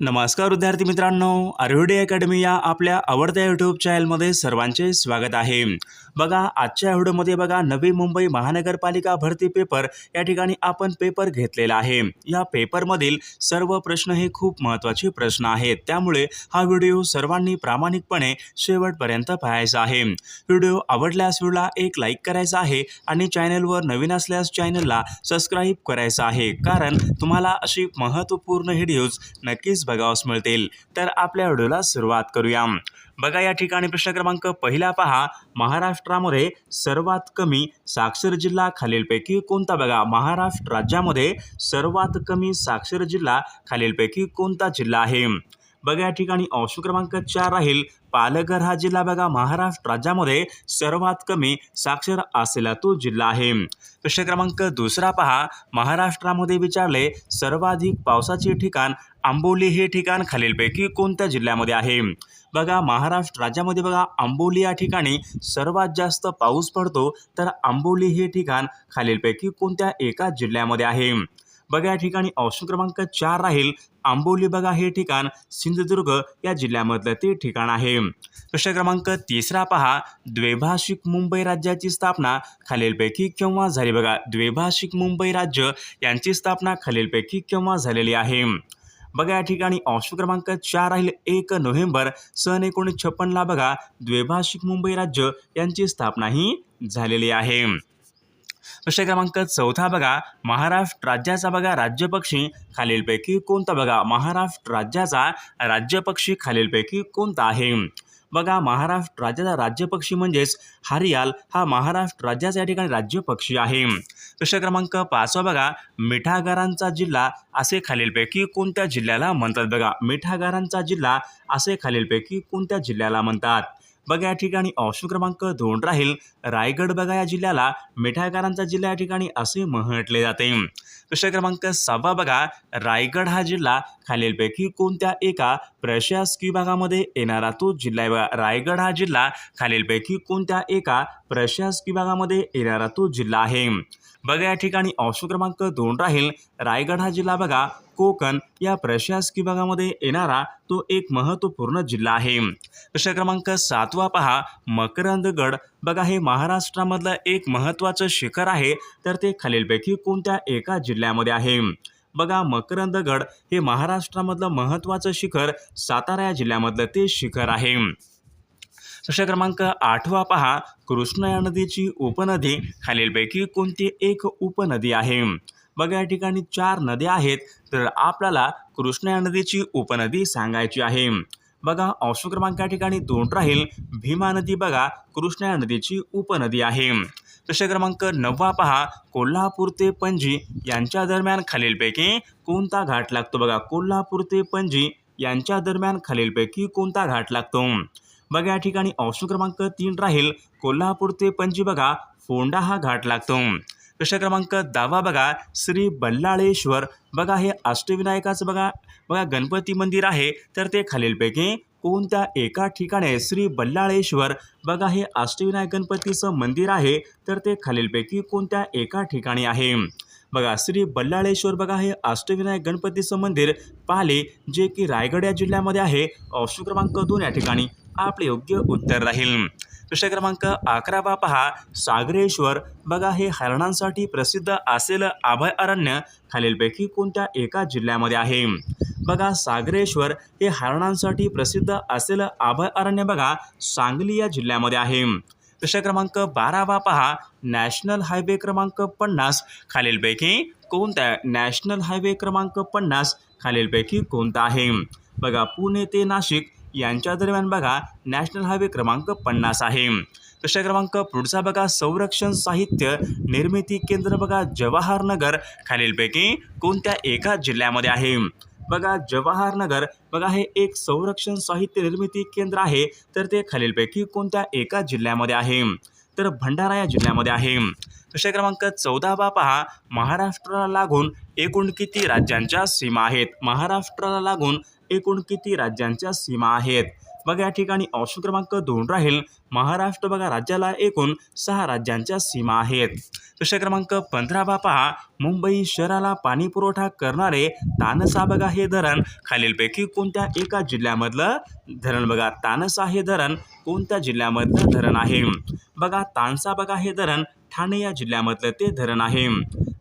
नमस्कार विद्यार्थी मित्रांनो आरोडी अकॅडमी या आपल्या आवडत्या यूट्यूब चॅनलमध्ये सर्वांचे स्वागत आहे. बघा आजच्या व्हिडिओमध्ये बघा नवी मुंबई महानगरपालिका भरती पेपर या ठिकाणी आपण पेपर घेतलेला आहे. या पेपरमधील सर्व प्रश्न हे खूप महत्त्वाचे प्रश्न आहेत. त्यामुळे हा व्हिडिओ सर्वांनी प्रामाणिकपणे शेवटपर्यंत पाहायचा आहे. व्हिडिओ आवडल्यास व्हिडिओला एक लाईक करायचा आहे आणि चॅनलवर नवीन असल्यास चॅनलला सबस्क्राईब करायचं आहे. कारण तुम्हाला अशी महत्त्वपूर्ण व्हिडिओज नक्कीच बघावस मिळतील. तर आपल्या व्हिडिओला सुरुवात करूया. बघा या ठिकाणी प्रश्न क्रमांक पहिला पहा. महाराष्ट्रामध्ये सर्वात कमी साक्षर जिल्हा खालीलपैकी कोणता? बघा महाराष्ट्र राज्यामध्ये सर्वात कमी साक्षर जिल्हा खालीलपैकी कोणता जिल्हा आहे? बघा या ठिकाणी ऑप्शन क्रमांक चार राहील. पालघर हा जिल्हा बघा महाराष्ट्र राज्यामध्ये सर्वात कमी साक्षर असलेला तो जिल्हा आहे. प्रश्न क्रमांक दुसरा पहा. महाराष्ट्रामध्ये विचारले सर्वाधिक पावसाचे ठिकाण आंबोली हे ठिकाण खालीलपैकी कोणत्या जिल्ह्यामध्ये आहे? बघा महाराष्ट्र राज्यामध्ये बघा आंबोली या ठिकाणी सर्वात जास्त पाऊस पडतो तर आंबोली हे ठिकाण खालीलपैकी कोणत्या एका जिल्ह्यामध्ये आहे? बघा या ठिकाणी ऑप्शन क्रमांक चार राहील. आंबोली बघा हे ठिकाण. सिंधुदुर्ग या जिल्ह्यामधलं ते ठिकाण आहे. प्रश्न क्रमांक तिसरा पहा. द्वैभाषिक मुंबई राज्याची स्थापना खालीलपैकी केव्हा झाली? बघा द्वैभाषिक मुंबई राज्य यांची स्थापना खालीलपैकी केव्हा झालेली आहे? बघा या ठिकाणी ऑप्शन क्रमांक चार राहील. एक नोव्हेंबर सन एकोणीस छप्पनला बघा द्वैभाषिक मुंबई राज्य यांची स्थापना ही झालेली आहे. प्रश्न क्रमांक चौथा बघा महाराष्ट्र राज्याचा बघा राज्यपक्षी खालीलपैकी कोणता बघा? महाराष्ट्र राज्याचा राज्यपक्षी खालीलपैकी कोणता आहे? बघा महाराष्ट्र राज्याचा राज्यपक्षी म्हणजेच हरियाल. हा महाराष्ट्र राज्याचा या ठिकाणी राज्यपक्षी आहे. प्रश्न क्रमांक पाचवा बघा मिठागारांचा जिल्हा असे खालीलपैकी कोणत्या जिल्ह्याला म्हणतात बघा? मिठागारांचा जिल्हा असे खालीलपैकी कोणत्या जिल्ह्याला म्हणतात? बघा या ठिकाणी ऑप्शन क्रमांक दोन राहील. रायगड बघा या जिल्ह्याला. मिठाईकारांचा जिल्हा या ठिकाणी असे म्हटले जाते. प्रश्न क्रमांक सहावा बघा. रायगड हा जिल्हा खालीलपैकी कोणत्या एका प्रशासकीय भागामध्ये येणारा तो जिल्हा आहे बघा. रायगड हा जिल्हा खालीलपैकी कोणत्या एका प्रशासकीय भागामध्ये येणारा तो जिल्हा आहे. बघा या ठिकाणी ऑप्शन क्रमांक दोन राहील. रायगड हा जिल्हा बघा कोकण या प्रशासकीय भागामध्ये येणारा तो एक महत्त्वपूर्ण जिल्हा आहे. प्रश्न क्रमांक सातवा पहा. मकरंदगड. बघा हे महाराष्ट्रामधलं एक महत्त्वाचं शिखर आहे तर ते खालीलपैकी कोणत्या एका जिल्ह्यामध्ये आहे? बघा मकरंदगड हे महाराष्ट्रामधलं महत्त्वाचं शिखर सातारा या जिल्ह्यामधलं ते शिखर आहे. प्रश्न क्रमांक आठवा पहा. कृष्णा या नदीची उपनदी खालीलपैकी कोणती एक उपनदी आहे? बघा या ठिकाणी चार नद्या आहेत. तर आपल्याला कृष्णा या नदीची उपनदी सांगायची आहे. बघा ऑप्शन क्रमांक या ठिकाणी दोन राहील. भीमा नदी बघा कृष्णा नदीची उपनदी आहे. प्रश्न क्रमांक नववा पहा. कोल्हापूर ते पणजी यांच्या दरम्यान खालीलपैकी कोणता घाट लागतो? बघा कोल्हापूर ते पणजी यांच्या दरम्यान खालीलपैकी कोणता घाट लागतो? बघा या ठिकाणी ऑप्शन क्रमांक तीन राहील. कोल्हापूर ते पणजी बघा फोंडा हा घाट लागतो. प्रश्न क्रमांक दहावा बघा. श्री बल्लाळेश्वर. बघा हे अष्टविनायकाचं बघा. बघा गणपती मंदिर आहे तर ते खालीलपैकी कोणत्या एका ठिकाणी श्री बल्लाळेश्वर? बघा हे अष्टविनायक गणपतीचं मंदिर आहे तर ते खालीलपैकी कोणत्या एका ठिकाणी आहे? बघा श्री बल्लाळेश्वर बघा हे अष्टविनायक गणपतीचं मंदिर पाले जे की रायगड या जिल्ह्यामध्ये आहे. ऑप्शन क्रमांक दोन या ठिकाणी. आपले योग्य उत्तर राहील. प्रश्न क्रमांक अकरा बा पहा सागरेश्वर. बघा हे हरणांसाठी प्रसिद्ध असलेलं अभय अरण्य खालीलपैकी कोणत्या एका जिल्ह्यामध्ये आहे? बघा सागरेश्वर हे हरणांसाठी प्रसिद्ध असलेलं अभय अरण्य बघा सांगली या जिल्ह्यामध्ये आहे. प्रश्न क्रमांक बारावा पहा नॅशनल हायवे क्रमांक पन्नास. खालीलपैकी कोणत्या नॅशनल हायवे क्रमांक पन्नास? खालीलपैकी कोणता आहे? बघा पुणे ते नाशिक. यांच्या दरम्यान बघा नॅशनल हायवे क्रमांक पन्नास आहे. प्रश्न क्रमांक? पुढचा बघा संरक्षण साहित्य निर्मिती केंद्र बघा जवाहरनगर. खालीलपैकी कोणत्या एका जिल्ह्यामध्ये आहे? बघा जवाहरनगर. बघा हे एक संरक्षण साहित्य निर्मिती केंद्र आहे. तर ते खालीलपैकी कोणत्या एका जिल्ह्यामध्ये आहे? तर भंडारा या जिल्ह्यामध्ये आहे. प्रश्न क्रमांक? चौदावा पहा. महाराष्ट्राला लागून एकूण किती राज्यांच्या सीमा आहेत? महाराष्ट्राला लागून एकूण किती राज्यांच्या सीमा आहेत? बघा या ठिकाणी ऑप्शन क्रमांक दोन राहील. महाराष्ट्र बघा राज्याला एकूण सहा राज्यांच्या सीमा आहेत. प्रश्न क्रमांक पंधरा बा पहा. मुंबई शहराला पाणी पुरवठा करणारे तानसा बघा हे धरण. खालीलपैकी कोणत्या एका जिल्ह्यामधलं धरण बघा? तानसा हे धरण कोणत्या जिल्ह्यामधलं धरण आहे? बघा तानसा बघा हे धरण ठाणे या जिल्ह्यामधलं ते धरण आहे.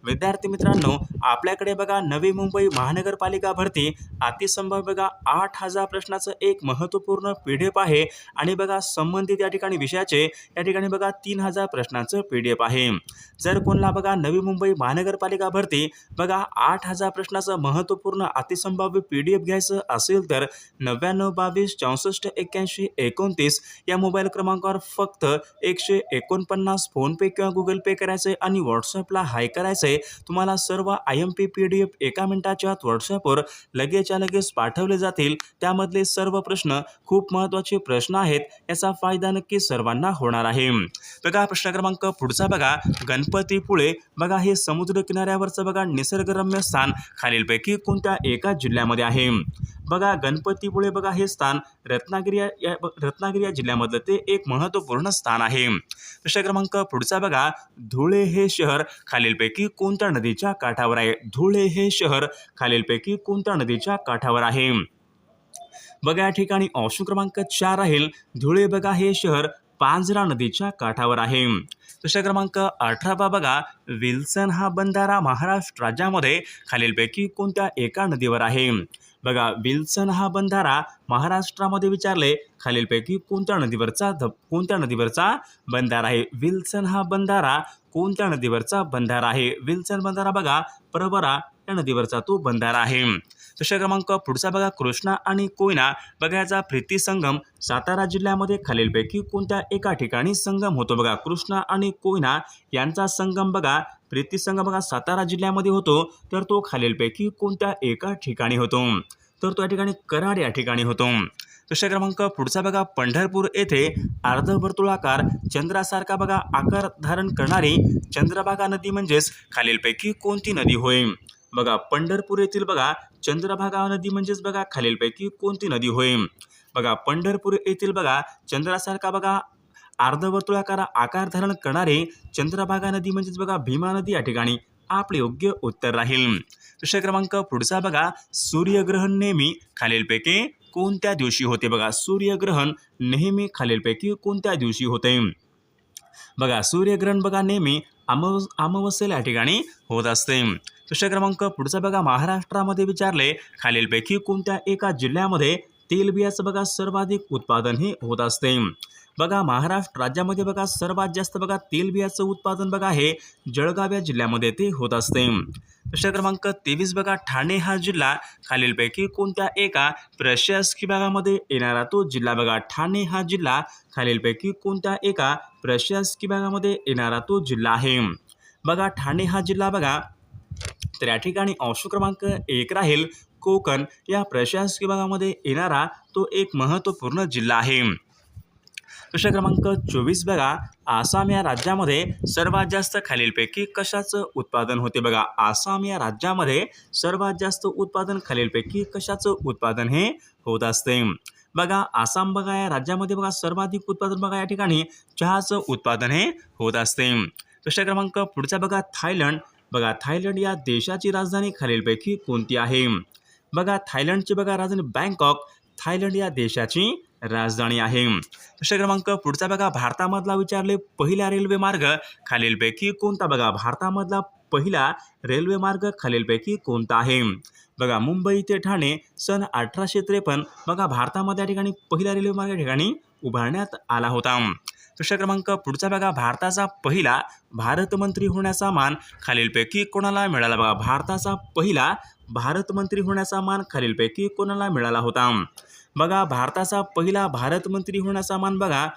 विद्यार्थी मित्रांनो आपल्याकडे बघा नवी मुंबई महानगरपालिका भरती. अतिसंभव बघा आठ हजार प्रश्नाचं एक महत्त्वपूर्ण पी डी एफ आहे. आणि बघा संबंधित या ठिकाणी विषयाचे या ठिकाणी बघा तीन हजार प्रश्नाचं पी डी एफ आहे. जर कोणाला बघा नवी मुंबई महानगरपालिका भरती बघा आठ हजार प्रश्नाचं महत्त्वपूर्ण अतिसंभाव्य पी डी एफ घ्यायचं असेल तर नव्याण्णव बावीस चौसष्ट एक्क्याऐंशी एकोणतीस या मोबाईल क्रमांकावर फक्त एकशे एकोणपन्नास फोनपे किंवा गुगल पे करायचं आहे आणि व्हॉट्सअपला हाय करायचं आहे तुम्हाला सर्व I M P P D F एका मिनिटाच्या आत व्हॉट्सॲपवर लगेचच्या लगेच पाठवले जातील. त्यामधले सर्व प्रश्न खूप महत्त्वाचे प्रश्न आहेत याचा फायदा नक्की सर्वांना होणार आहे. बघा प्रश्न क्रमांक पुढचा बघा. गणपतीपुळे बघा हे समुद्र किनाऱ्यावरचं बघा निसर्गरम्य स्थान खालीलपैकी कोणत्या एका जिल्ह्यामध्ये आहे? बघा गणपतीपुळे बघा हे स्थान रत्नागिरी या रत्नागिरी या जिल्ह्यामधलं ते एक महत्त्वपूर्ण स्थान आहे. प्रश्न क्रमांक पुढचा बघा धुळे हे शहर खालीलपैकी कोणत्या नदीच्या काठावर आहे? धुळे हे शहर खालीलपैकी कोणत्या नदीच्या काठावर आहे? बघा या ठिकाणी ऑप्शन क्रमांक चार राहील. धुळे बघा हे शहर पांझरा नदीच्या काठावर आहे. प्रश्न क्रमांक अठरावा बघा विल्सन हा बंधारा महाराष्ट्र राज्यामध्ये खालीलपैकी कोणत्या एका नदीवर आहे? बघा विल्सन हा बंधारा महाराष्ट्रामध्ये विचारले खालीलपैकी कोणत्या नदीवरचा ध कोणत्या नदीवरचा बंधारा आहे? विल्सन हा बंधारा कोणत्या नदीवरचा बंधारा आहे? विल्सन बंधारा बघा प्रवरा या नदीवरचा तो बंधारा आहे. प्रश्न क्रमांक पुढचा बघा कृष्णा आणि कोयना. बघायचा प्रीती संगम सातारा जिल्ह्यामध्ये खालीलपैकी कोणत्या एका ठिकाणी संगम होतो? बघा कृष्णा आणि कोयना यांचा संगम बघा. प्रीती संगम बघा सातारा जिल्ह्यामध्ये होतो. तर तो खालीलपैकी कोणत्या एका ठिकाणी होतो? तर तो या ठिकाणी कराड या ठिकाणी होतो. प्रश्न क्रमांक पुढचा बघा पंढरपूर येथे अर्धवर्तुळाकार चंद्रासारखा बघा आकार धारण करणारी चंद्रभागा नदी म्हणजेच खालीलपैकी कोणती नदी होय? बघा पंढरपूर येथील बघा चंद्रभागा नदी म्हणजेच बघा खालीलपैकी कोणती नदी होय? बघा पंढरपूर येथील बघा चंद्रासारखा बघा अर्धवर्तुळाकार आकार धारण करणारे चंद्रभागा नदी म्हणजेच बघा भीमा नदी या ठिकाणी आपले योग्य उत्तर राहील. प्रश्न क्रमांक पुढचा बघा सूर्यग्रहण नेहमी खालीलपैकी कोणत्या दिवशी होते? बघा सूर्यग्रहण नेहमी खालीलपैकी कोणत्या दिवशी होते? बघा सूर्यग्रहण बघा नेहमी अमाव अमावस्येला या ठिकाणी होत असते. प्रश्न क्रमांक पुढचा बघा महाराष्ट्रामध्ये विचारले खालीलपैकी कोणत्या एका जिल्ह्यामध्ये तेलबियाचं बघा सर्वाधिक उत्पादन हे होत असते. बघा महाराष्ट्र राज्यामध्ये बघा सर्वात जास्त बघा तेलबियाचं उत्पादन बघा हे जळगाव या जिल्ह्यामध्ये ते होत असते. प्रश्न क्रमांक तेवीस बघा ठाणे हा जिल्हा खालीलपैकी कोणत्या एका प्रशासकीय भागामध्ये येणारा तो जिल्हा बघा ठाणे हा जिल्हा खालीलपैकी कोणत्या एका प्रशासकीय भागामध्ये येणारा तो जिल्हा आहे. बघा ठाणे हा जिल्हा बघा तर या ठिकाणी ऑप्शन क्रमांक एक राहील कोकण या प्रशासकीय भागामध्ये येणारा तो एक महत्त्वपूर्ण जिल्हा आहे. प्रश्न क्रमांक चोवीस बघा. आसाम या राज्यामध्ये सर्वात जास्त खालीलपैकी कशाचं उत्पादन होते बघा? आसाम या राज्यामध्ये सर्वात जास्त उत्पादन खालीलपैकी कशाचं उत्पादन हे होत असते? बघा आसाम बघा या राज्यामध्ये बघा सर्वाधिक उत्पादन बघा या ठिकाणी चहाचं उत्पादन हे होत असते. प्रश्न क्रमांक पुढचा बघा थायलंड. बघा थायलंड या देशाची राजधानी खालीलपैकी कोणती आहे? बघा थायलंडची बघा राजधानी बँकॉक. थायलंड या देशाची राजधानी आहे. प्रश्न क्रमांक पुढचा बघा भारतामधला विचारले पहिला रेल्वे मार्ग खालीलपैकी कोणता? बघा भारतामधला पहिला रेल्वे मार्ग खालीलपैकी कोणता आहे? बघा मुंबई ते ठाणे सन अठराशे त्रेपन्न. बघा भारतामध्ये या ठिकाणी पहिला रेल्वे मार्ग या ठिकाणी उभारण्यात आला होता. प्रश्न क्रमांक पुढचा बघा भारताचा पहिला भारतमंत्री होण्याचा मान खालीलपैकी कोणाला मिळाला? बघा भारताचा पहिला भारतमंत्री होण्याचा मान खालीलपैकी कोणाला मिळाला होता? बघा भारताचा पहिला भारतमंत्री होण्याचा मान बघा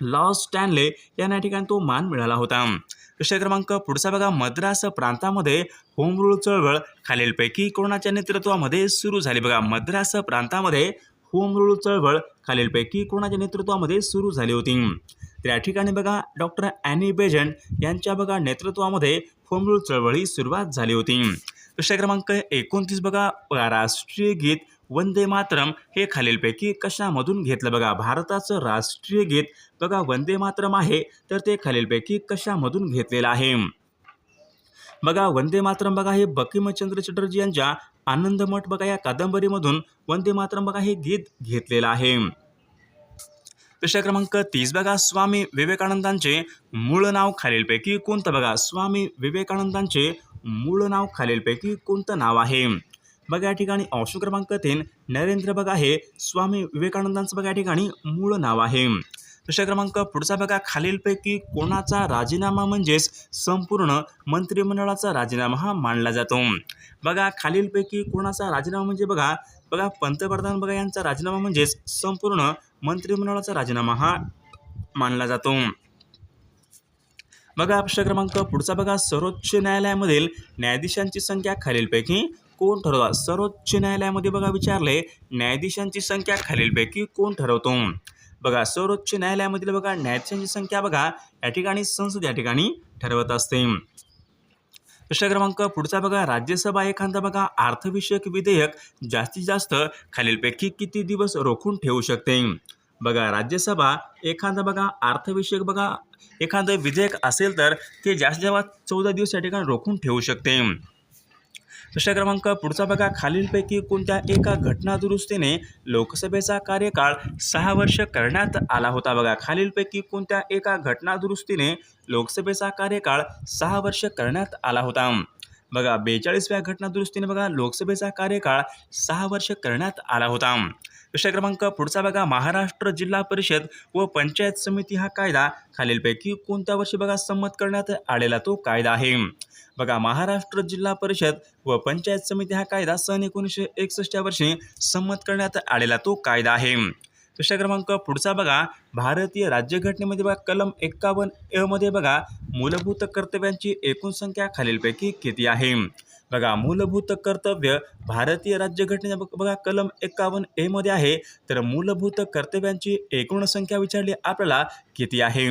लॉस स्टॅनले यांना या ठिकाणी तो मान मिळाला होता. प्रश्न क्रमांक पुढचा बघा मद्रास प्रांतामध्ये होम रूल चळवळ खालीलपैकी कोणाच्या नेतृत्वामध्ये सुरू झाली? बघा मद्रास प्रांतामध्ये होम रूल चळवळ खालीलपैकी कोणाच्या नेतृत्वामध्ये सुरू झाली होती. तर या ठिकाणी बघा डॉक्टर अॅनी बेजंट यांच्या बघा नेतृत्वामध्ये फोमरूळ चळवळी सुरुवात झाली होती. प्रश्न क्रमांक एकोणतीस बघा बघा, राष्ट्रीय गीत वंदे मातरम हे खालीलपैकी कशामधून घेतलं बघा? भारताचं राष्ट्रीय गीत बघा वंदे मातरम आहे तर ते खालीलपैकी कशामधून घेतलेलं आहे? बघा वंदे मातरम बघा हे बकिमचंद्र चटर्जी यांच्या आनंदमठ बघा या कादंबरीमधून वंदे मातरम बघा हे गीत घेतलेलं आहे. प्रश्न क्रमांक तीस बघा स्वामी विवेकानंदांचे मूळ नाव खालीलपैकी कोणतं बघा? स्वामी विवेकानंदांचे मूळ नाव खालीलपैकी कोणतं नाव आहे? बघा या ठिकाणी ऑप्शन क्रमांक तीन नरेंद्र बघा हे स्वामी विवेकानंदांचं बघा या ठिकाणी मूळ नाव आहे. प्रश्न क्रमांक पुढचा बघा. खालीलपैकी कोणाचा राजीनामा म्हणजेच संपूर्ण मंत्रिमंडळाचा राजीनामा हा मानला जातो. बघा खालीलपैकी कोणाचा राजीनामा म्हणजे बघा बघा पंतप्रधान बघा यांचा राजीनामा म्हणजेच संपूर्ण मंत्रिमंडळाचा राजीनामा हा मानला जातो. बघा प्रश्न क्रमांक पुढचा बघा. सर्वोच्च न्यायालयामधील न्यायाधीशांची संख्या खालीलपैकी कोण ठरवतात? सर्वोच्च न्यायालयामध्ये बघा विचारले न्यायाधीशांची संख्या खालीलपैकी कोण ठरवतो? बघा सर्वोच्च न्यायालयामधील बघा न्यायाधीशांची संख्या बघा या ठिकाणी संसद या ठिकाणी ठरवत असते. प्रश्न क्रमांक पुढचा बघा राज्यसभा एखादा बघा अर्थविषयक विधेयक जास्तीत जास्त खालीलपैकी किती दिवस रोखून ठेवू शकते? बघा राज्यसभा एखादा बघा अर्थविषयक बघा एखादं विधेयक असेल तर ते जास्तीत जास्त चौदा दिवस या ठिकाणी रोखून ठेवू शकते. प्रश्न क्रमांक पुढचा बघा. खालीलपैकी कोणत्या एका घटना दुरुस्तीने लोकसभेचा कार्यकाळ सहा वर्ष करण्यात आला होता बघा. खालीलपैकी कोणत्या एका घटना दुरुस्तीने लोकसभेचा कार्यकाळ सहा वर्ष करण्यात आला होता? बघा बेचाळीसव्या घटना दुरुस्तीने बघा लोकसभेचा कार्यकाळ सहा वर्ष करण्यात आला होता. विषय क्रमांक पुढचा बघा. महाराष्ट्र जिल्हा परिषद व पंचायत समिती हा कायदा खालीलपैकी कोणत्या वर्षी बघा संमत करण्यात आलेला तो कायदा आहे? बघा महाराष्ट्र जिल्हा परिषद व पंचायत समिती हा कायदा सन एकोणीसशे एकसष्ट या वर्षी संमत करण्यात आलेला तो कायदा आहे. प्रश्न क्रमांक पुढचा बघा. भारतीय राज्यघटनेमध्ये बघा कलम एक्कावन्न ए मध्ये बघा मूलभूत कर्तव्यांची एकूण संख्या खालीलपैकी किती आहे? बघा मूलभूत कर्तव्य भारतीय राज्यघटनेच्या बघ- बघा कलम एक्कावन्न ए मध्ये आहे. तर मूलभूत कर्तव्यांची एकूण संख्या विचारली आपल्याला किती आहे?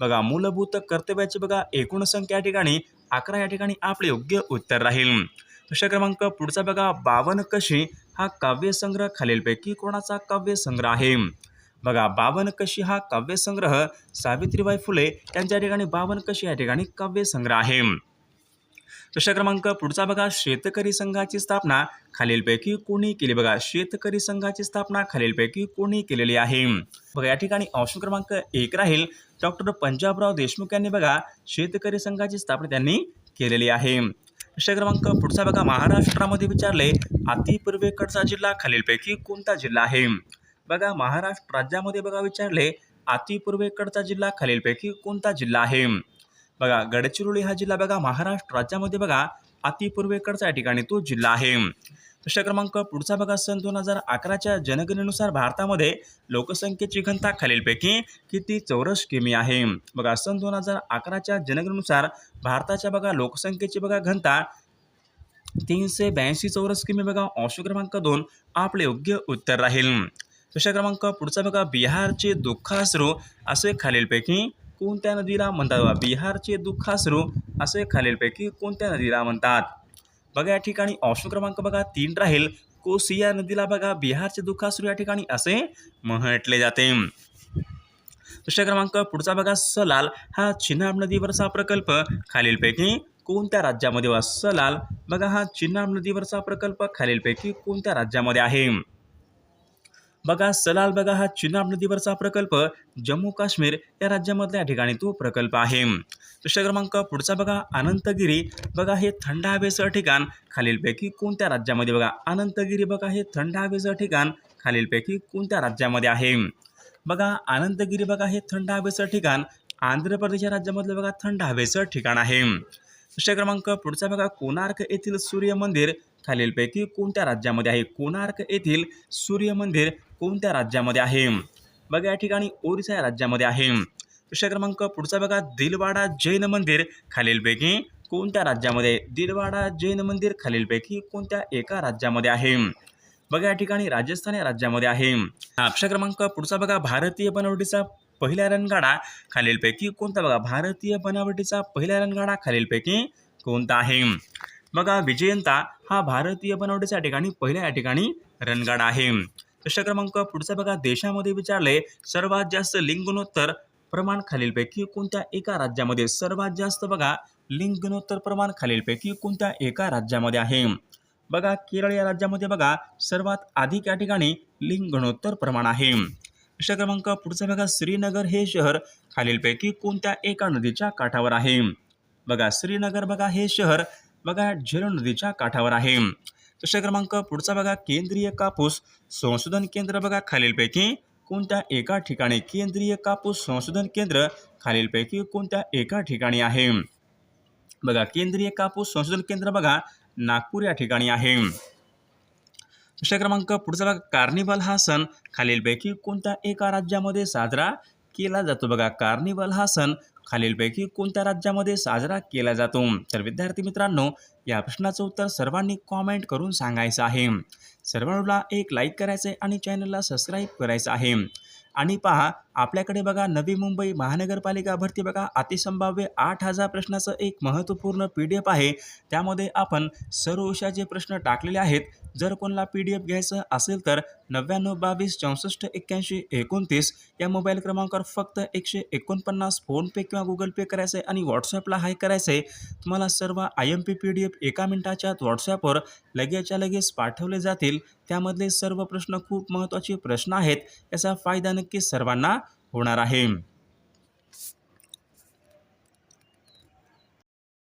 बघा मूलभूत कर्तव्याची बघा एकूण संख्या या ठिकाणी अकरा या ठिकाणी आपले योग्य उत्तर राहील. प्रश्न क्रमांक पुढचा बघा बावन कशी? हा काव्यसंग्रह खालीलपैकी कोणाचा काव्यसंग्रह आहे? बघा बावन कशी हा काव्यसंग्रह सावित्रीबाई फुले यांच्या ठिकाणी बावन कशी या ठिकाणी काव्यसंग्रह आहे? प्रश्न क्रमांक पुढचा बघा शेतकरी संघाची स्थापना. खालीलपैकी कोणी केली बघा शेतकरी संघाची स्थापना खालीलपैकी कोणी केलेली आहे? बघा या ठिकाणी ऑप्शन क्रमांक एक राहील. डॉक्टर पंजाबराव देशमुख यांनी बघा शेतकरी संघाची स्थापना त्यांनी केलेली आहे. प्रश्न क्रमांक पुढचा बघा महाराष्ट्रामध्ये विचारले अतिपूर्वेकडचा जिल्हा खालीलपैकी कोणता जिल्हा आहे? बघा महाराष्ट्र राज्यामध्ये बघा विचारले अतिपूर्वेकडचा जिल्हा खालीलपैकी कोणता जिल्हा आहे? बघा गडचिरोली हा जिल्हा बघा महाराष्ट्र राज्यामध्ये बघा अतिपूर्वेकडच्या या ठिकाणी तो जिल्हा आहे. प्रश्न क्रमांक पुढचा बघा सन दोन हजार अकराच्या जनगणनेनुसार भारतामध्ये लोकसंख्येची घनता खालीलपैकी किती चौरस किमी आहे? बघा सन दोन हजार अकराच्या जनगणनेनुसार भारताच्या बघा लोकसंख्येची बघा घनता तीनशे ब्याऐंशी चौरस किमी बघा ऑप्शन क्रमांक दोन आपले योग्य उत्तर राहील. प्रश्न क्रमांक पुढचा बघा बिहारचे दुःखाश्रू असे खालीलपैकी कोणत्या नदीला म्हणतात बा? बिहारचे दुःखासरू असे खालीलपैकी कोणत्या नदीला म्हणतात? बघा या ठिकाणी ऑप्शन क्रमांक बघा तीन राहील. कोसिया नदीला बघा बिहारचे दुःखासरू या ठिकाणी असे म्हटले जाते. प्रश्न क्रमांक पुढचा बघा सलाल. हा चिनाब नदीवरचा प्रकल्प. खालीलपैकी कोणत्या राज्यामध्ये वा सलाल. बघा हा चिनाब नदीवरचा प्रकल्प खालीलपैकी कोणत्या राज्यामध्ये आहे? बघा सलाल बघा हा चिनाब नदीवरचा प्रकल्प. जम्मू काश्मीर या राज्यामधल्या ठिकाणी तो प्रकल्प आहे. दुसरा क्रमांक पुढचा बघा अनंतगिरी. बघा हे थंड हवेचं ठिकाण. खालीलपैकी कोणत्या राज्यामध्ये बघा अनंतगिरी बघा हे थंड हवेचं ठिकाण. खालीलपैकी कोणत्या राज्यामध्ये आहे? बघा अनंतगिरी बघा हे थंड हवेचं ठिकाण. आंध्र प्रदेश या राज्यामधलं बघा थंड हवेचं ठिकाण आहे. दुसऱ्या क्रमांक पुढचा बघा कोणार्क येथील सूर्य मंदिर. खालीलपैकी कोणत्या राज्यामध्ये आहे? कोणार्क येथील सूर्य मंदिर कोणत्या राज्यामध्ये आहे? बघा या ठिकाणी ओरिसा या राज्यामध्ये आहे. प्रश्न क्रमांक पुढचा बघा. दिलवाडा जैन मंदिर खालीलपैकी कोणत्या राज्यामध्ये? दिलवाडा जैन मंदिर खालीलपैकी कोणत्या एका राज्यामध्ये आहे? बघा या ठिकाणी राजस्थान या राज्यामध्ये आहे. प्रश्न क्रमांक पुढचा बघा. भारतीय बनावटीचा पहिला रणगाडा खालीलपैकी कोणता? बघा भारतीय बनावटीचा पहिला रणगाडा खालीलपैकी कोणता आहे? बघा विजयंता हा भारतीय बनवटीच्या ठिकाणी पहिल्या या ठिकाणी रणगाड आहे. प्रश्न क्रमांक पुढचा बघा. देशामध्ये विचारले सर्वात जास्त लिंगुणोत्तर प्रमाण खालीलपैकी कोणत्या एका राज्यामध्ये? सर्वात जास्त बघा लिंग प्रमाण खालीलपैकी कोणत्या एका राज्यामध्ये आहे? बघा केरळ या राज्यामध्ये बघा सर्वात अधिक या ठिकाणी लिंगणोत्तर प्रमाण आहे. प्रश्न क्रमांक पुढचा बघा. श्रीनगर हे शहर खालीलपैकी कोणत्या एका नदीच्या काठावर आहे? बघा श्रीनगर बघा हे शहर बघा झेलो नदीच्या काठावर आहे. प्रश्न क्रमांक पुढचा बघा केंद्रीय कापूस संशोधन केंद्र बघा खालीलपैकी कोणत्या एका ठिकाणी? केंद्रीय कापूस संशोधन केंद्र खालीलपैकी कोणत्या एका ठिकाणी आहे? बघा केंद्रीय कापूस संशोधन केंद्र बघा नागपूर या ठिकाणी आहे. प्रश्न क्रमांक पुढचा बघा कार्निवल हा सण खालीलपैकी कोणत्या एका राज्यामध्ये साजरा केला जातो? बघा कार्निवल हा सण खालीलपैकी कोणत्या राज्यामध्ये साजरा केला जातो? तर विद्यार्थी मित्रांनो या प्रश्नाचं उत्तर सर्वांनी कॉमेंट करून सांगायचं आहे. सर्वांना एक लाईक करायचं आहे आणि चॅनलला सबस्क्राईब करायचं आहे. आणि पहा आपल्याकडे बघा नवी मुंबई महानगरपालिका भरती बघा अतिसंभाव्य आठ हजार प्रश्नाचं एक महत्त्वपूर्ण पी डी एफ आहे. त्यामध्ये आपण सर्व विषयाचे प्रश्न टाकलेले आहेत जर कोणाला पी डी एफ घ्यायचं असेल तर नव्याण्णव बावीस चौसष्ट एक्क्याऐंशी एकोणतीस या मोबाईल क्रमांकावर फक्त एकशे एकोणपन्नास फोनपे किंवा गुगल पे करायचं आहे आणि व्हॉट्सॲपला हाय करायचं आहे तुम्हाला सर्व I M P P D F एका मिनिटाच्या व्हॉट्सॲपवर लगेचच्या लगेच पाठवले जातील. त्यामधले सर्व प्रश्न खूप महत्त्वाचे प्रश्न आहेत. याचा फायदा नक्की सर्वांना होणार आहे.